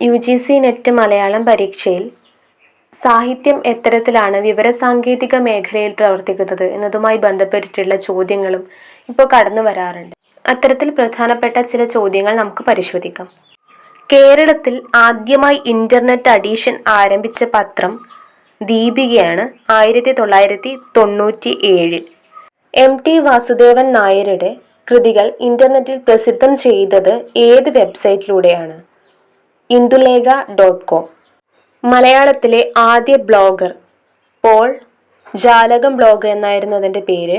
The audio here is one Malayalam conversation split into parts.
U G C NET Malayalam പരീക്ഷയിൽ സാഹിത്യം എത്തരത്തിലാണ് വിവരസാങ്കേതിക മേഖലയിൽ പ്രവർത്തിക്കുന്നത് എന്നതുമായി ബന്ധപ്പെട്ടിട്ടുള്ള ചോദ്യങ്ങളും ഇപ്പോൾ കടന്നു വരാറുണ്ട്. അത്തരത്തിൽ പ്രധാനപ്പെട്ട ചില ചോദ്യങ്ങൾ നമുക്ക് പരിശോധിക്കാം. കേരളത്തിൽ ആദ്യമായി ഇന്റർനെറ്റ് അഡീഷൻ ആരംഭിച്ച പത്രം ദീപികയാണ് ആയിരത്തി തൊള്ളായിരത്തി തൊണ്ണൂറ്റി ഏഴിൽ എം ടി വാസുദേവൻ നായരുടെ കൃതികൾ ഇന്റർനെറ്റിൽ പ്രസിദ്ധം ചെയ്തത് ഏത് വെബ്സൈറ്റിലൂടെയാണ്? ഇന്ദുലേഖ ഡോട്ട് കോം മലയാളത്തിലെ ആദ്യ ബ്ലോഗർ പോൾ ജാലകം ബ്ലോഗ് എന്നായിരുന്നു അതിന്റെ പേര്.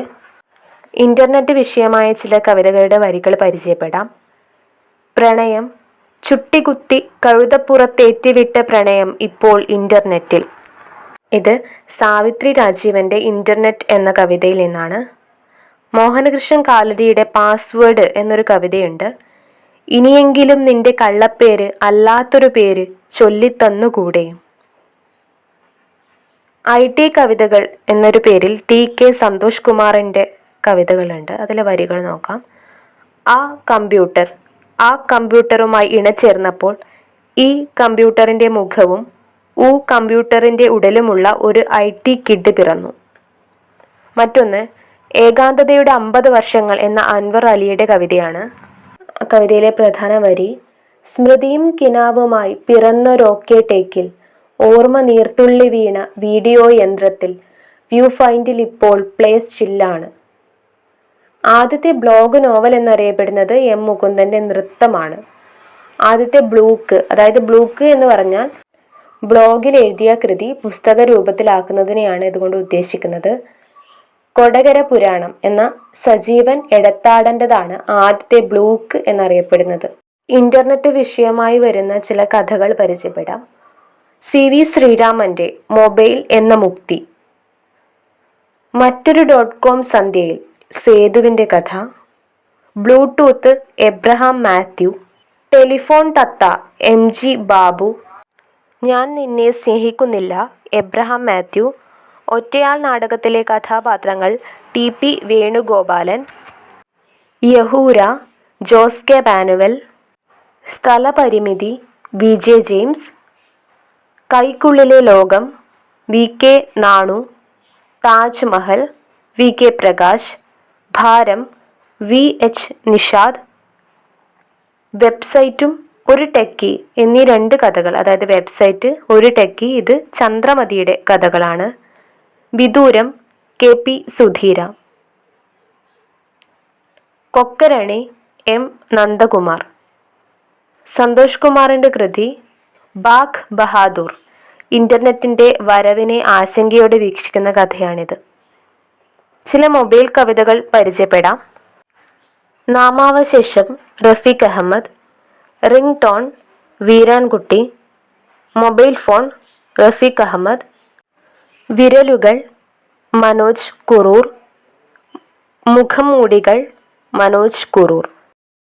ഇന്റർനെറ്റ് വിഷയമായ ചില കവിതകളുടെ വരികൾ പരിചയപ്പെടാം. പ്രണയം ചുട്ടികുത്തി കഴുതപ്പുറത്തേറ്റിവിട്ട പ്രണയം ഇപ്പോൾ ഇന്റർനെറ്റിൽ ഇത് സാവിത്രി രാജീവന്റെ ഇന്റർനെറ്റ് എന്ന കവിതയിൽ നിന്നാണ്. മോഹനകൃഷ്ണൻ കാലടിയുടെ പാസ്വേഡ് എന്നൊരു കവിതയുണ്ട്. ഇനിയെങ്കിലും നിന്റെ കള്ളപ്പേര് അല്ലാത്തൊരു പേര് ചൊല്ലിത്തന്നുകൂടെ. ഐ ടി കവിതകൾ എന്നൊരു പേരിൽ ടി കെ സന്തോഷ് കുമാറിന്റെ കവിതകളുണ്ട്. അതിലെ വരികൾ നോക്കാം. ആ കമ്പ്യൂട്ടർ ആ കമ്പ്യൂട്ടറുമായി ഇണചേർന്നപ്പോൾ ഈ കമ്പ്യൂട്ടറിന്റെ മുഖവും ഊ കമ്പ്യൂട്ടറിന്റെ ഉടലുമുള്ള ഒരു ഐ ടി കിഡ് പിറന്നു. മറ്റൊന്ന് ഏകാന്തതയുടെ അമ്പത് വർഷങ്ങൾ എന്ന അൻവർ അലിയുടെ കവിതയാണ്. കവിതയിലെ പ്രധാന വരി സ്മൃതിയും കിനാവുമായി പിറന്നൊരോക്കേട്ടേക്കിൽ ഓർമ്മ നീർത്തുള്ളി വീണ വീഡിയോ യന്ത്രത്തിൽ വ്യൂ ഫൈൻഡിൽ ഇപ്പോൾ പ്ലേസ് ചില്ലാണ്. ആദ്യത്തെ ബ്ലോഗ് നോവൽ എന്നറിയപ്പെടുന്നത് എം മുകുന്ദന്റെ നൃത്തമാണ്. ആദ്യത്തെ ബ്ലൂക്ക് അതായത് ബ്ലൂക്ക് എന്ന് പറഞ്ഞാൽ ബ്ലോഗിൽ എഴുതിയ കൃതി പുസ്തക രൂപത്തിലാക്കുന്നതിനെയാണ് ഇതുകൊണ്ട് ഉദ്ദേശിക്കുന്നത്. കൊടകര പുരാണം എന്ന സജീവൻ എടത്താടന്റെതാണ് ആദ്യത്തെ ബ്ലൂക്ക് എന്നറിയപ്പെടുന്നത്. ഇന്റർനെറ്റ് വിഷയമായി വരുന്ന ചില കഥകൾ പരിചയപ്പെടാം. സി വി ശ്രീരാമന്റെ മൊബൈൽ എന്ന മുക്തി. മറ്റൊരു ഡോട്ട് കോം സന്ധ്യയിൽ സേതുവിന്റെ കഥ. ബ്ലൂടൂത്ത് എബ്രഹാം മാത്യു. ടെലിഫോൺ തത്ത എം ജി ബാബു. ഞാൻ നിന്നെ സ്നേഹിക്കുന്നില്ല എബ്രഹാം മാത്യു. ഒറ്റയാൾ നാടകത്തിലെ കഥാപാത്രങ്ങൾ ടി പി വേണുഗോപാലൻ യഹൂര ജോസ് കെ ബാനുവൽ സ്ഥലപരിമിതി വി ജെ ജെയിംസ് കൈക്കുള്ളിലെ ലോകം V K Nanu Taj Mahal V K Prakash ഭാരം വി എച്ച് നിഷാദ്. വെബ്സൈറ്റും ഒരു ടെക്കി എന്നീ രണ്ട് കഥകൾ അതായത് വെബ്സൈറ്റ് ഒരു ടെക്കി ഇത് ചന്ദ്രമതിയുടെ കഥകളാണ്. വിദൂരം കെ പി സുധീര. കൊക്കരണി എം നന്ദകുമാർ. സന്തോഷ് കുമാറിന്റെ കൃതി ബാഖ് ബഹാദൂർ. ഇന്റർനെറ്റിന്റെ വരവിനെ ആശങ്കയോടെ വീക്ഷിക്കുന്ന കഥയാണിത്. ചില മൊബൈൽ കവിതകൾ പരിചയപ്പെടാം. നാമാവശേഷം Rafeeq Ahammed ring tone Veerankutty mobile phone Rafeeq Ahammed വിരലുകൾ മനോജ് കുറൂർ. മുഖംമൂടികൾ മനോജ് കുറൂർ.